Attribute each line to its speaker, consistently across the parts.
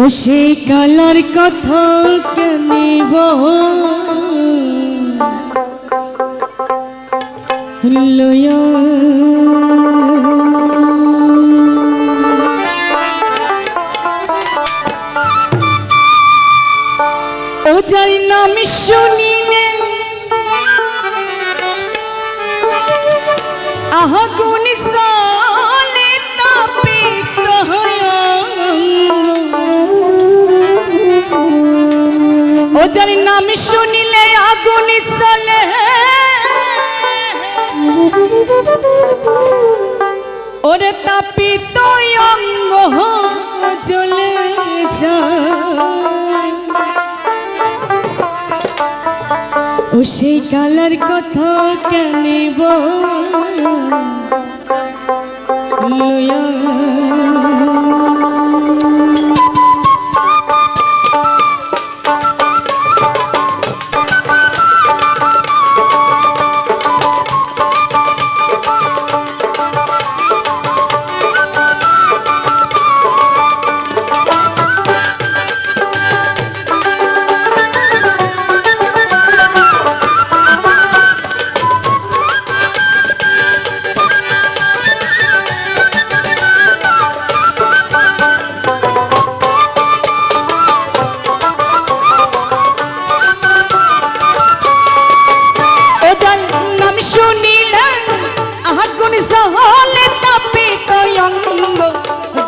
Speaker 1: ও সে colour কথা কেনিব লয়া। ও যার নাম আহা কোন ও নাম শুনিলে আগুন সালে ওরে তাপিত অঙ্গ জ্বলে যায়। ও সেই কালার কথা কেনিব লয়া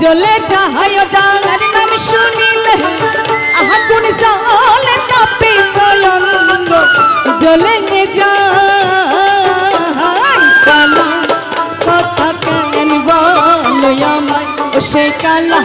Speaker 1: জ্বলে যাহায় জানার নাম শুনিলে আগুন সহলে তাপিত অঙ্গ জ্বলে যায় কালা, কথা কেন বলো আমায়? সে কালা।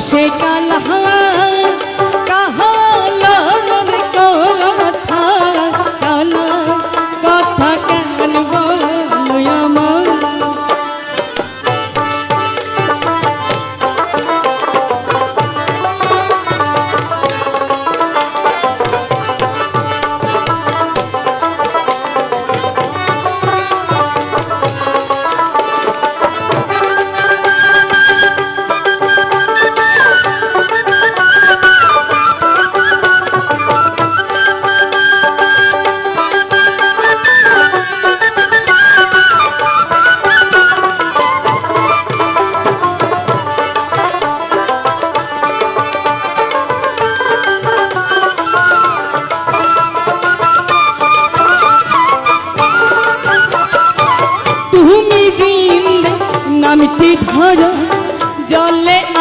Speaker 1: ও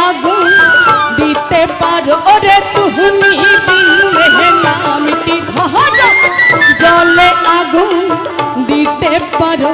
Speaker 1: আগুন দিতে পারো। ওরে তুমি নামটি জলে আগুন দিতে পারো।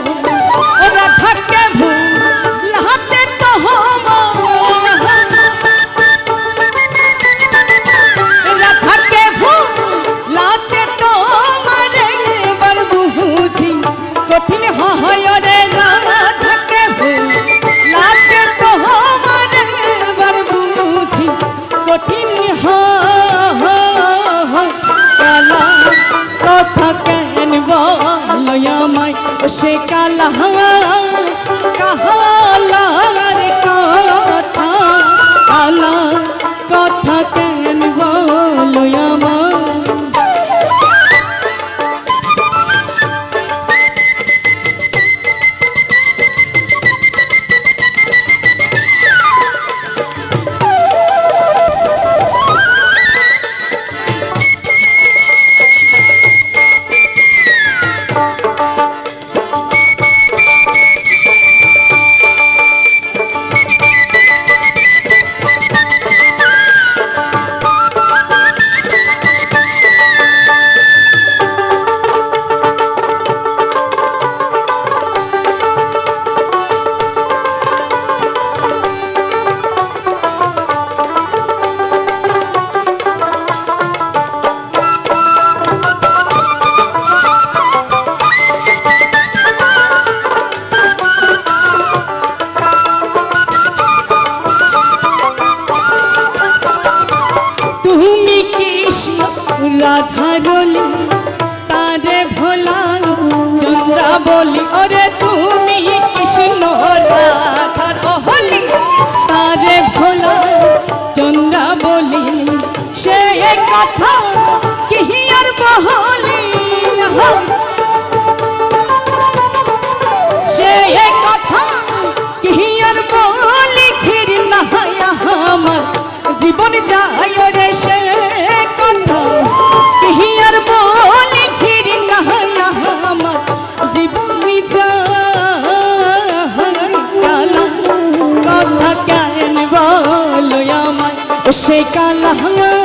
Speaker 1: রাধারলি তারে ভোলা চন্দ্রা বলি। ওরে তুমি কৃষ্ণ রাধার অহলি তারে ভোলা চন্দ্রা বলি। সে কথা কি আর বহলি সে কালহা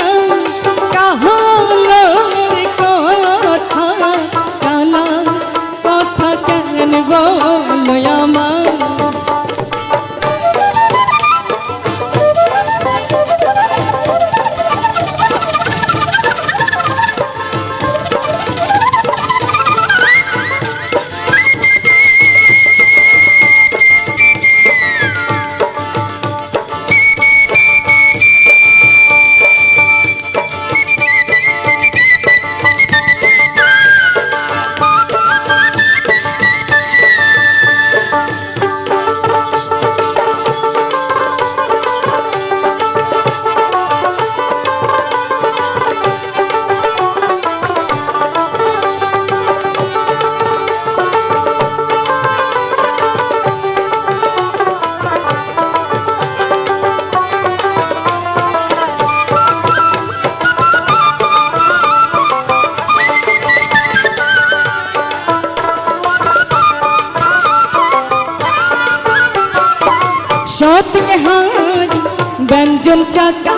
Speaker 1: দুজন চাকা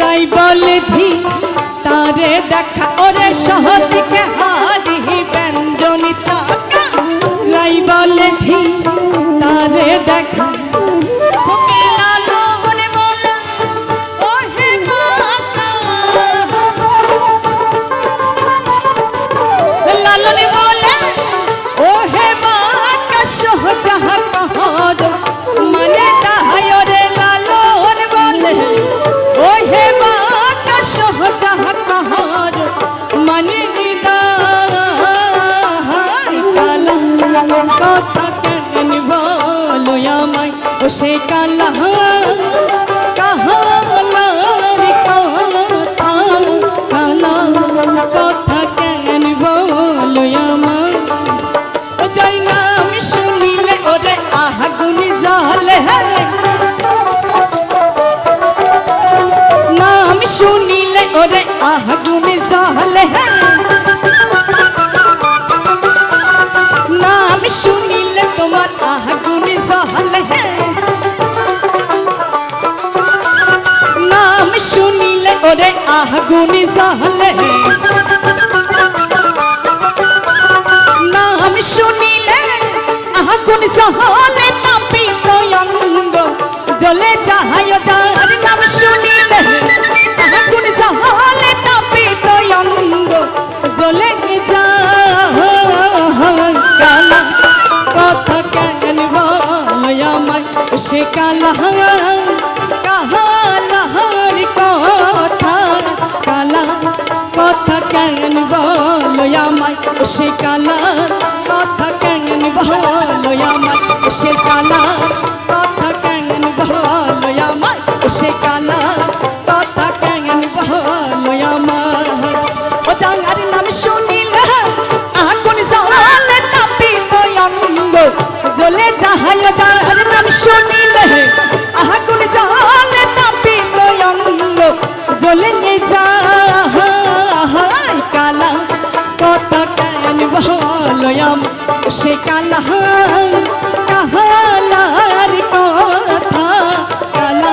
Speaker 1: রাই বলে ভি তারে দেখা ওরে সহতিকে হা। ওরে আগুনি সাহলে নাম শুনিলে আগুনি সাহলে তাপি তয়ঙ্গ জ্বলে কালা কাহার কথা কালা কথা কেন বলো আমায় সে কালা কথা কেন বলো আমায় সে কালা কথা কেন বলো আমায় সে কালা কথা কেন বলো আমায় ও ডাঙ্গার নাম শুনিলে আগুন জলে তাপি তো অঙ্গ জ্বলে যাহায় যার নাম শুনি শুনিলে আগুন জ্বলে তাপিত অঙ্গ জ্বলে যায় কালা কথা কেন বলো সে কালা কাহালার কথা। কালা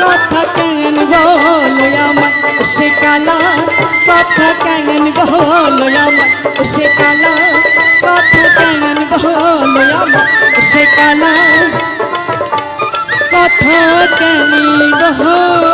Speaker 1: কথা কেন বলো সে কালা কথা কেন বলো সে কালা কথা কেন বলো সে কালা কথা কেন বলো